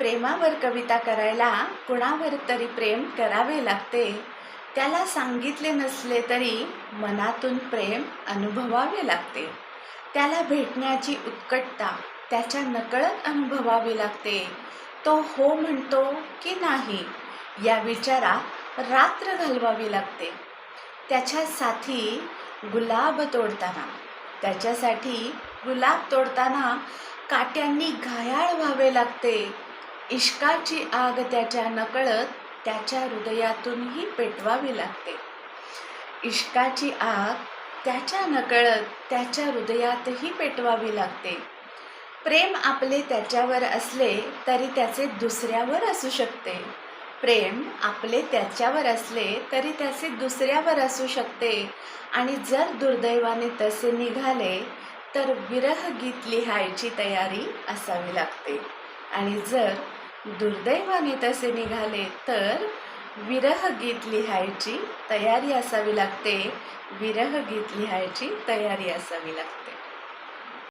प्रेमावर कविता करायला कुणावर तरी प्रेम करावे लागते. त्याला सांगितले नसले तरी मनातून प्रेम अनुभवावे लागते. त्याला भेटण्याची उत्कटता त्याच्या नकळत अनुभवावी लागते. तो हो म्हणतो की नाही या विचारात रात्र घालवावी लागते. त्याच्या साथी गुलाब तोडताना त्याच्यासाठी गुलाब तोडताना काट्यांनी घायाळ व्हावे लागते. इश्काची आग त्याच्या नकळत त्याच्या हृदयातूनही पेटवावी लागते. इश्काची आग त्याच्या नकळत त्याच्या हृदयातही पेटवावी लागते. प्रेम आपले त्याच्यावर असले तरी त्याचे दुसऱ्यावर असू शकते. प्रेम आपले त्याच्यावर असले तरी त्याचे दुसऱ्यावर असू शकते. आणि जर दुर्दैवाने तसे निघाले तर विरह गीत लिहायची तयारी असावी लागते. आणि जर दुर्दैवाने तसे निघाले तर विरह गीत लिहायची तयारी असावी लागते. विरह गीत लिहायची तयारी असावी लागते.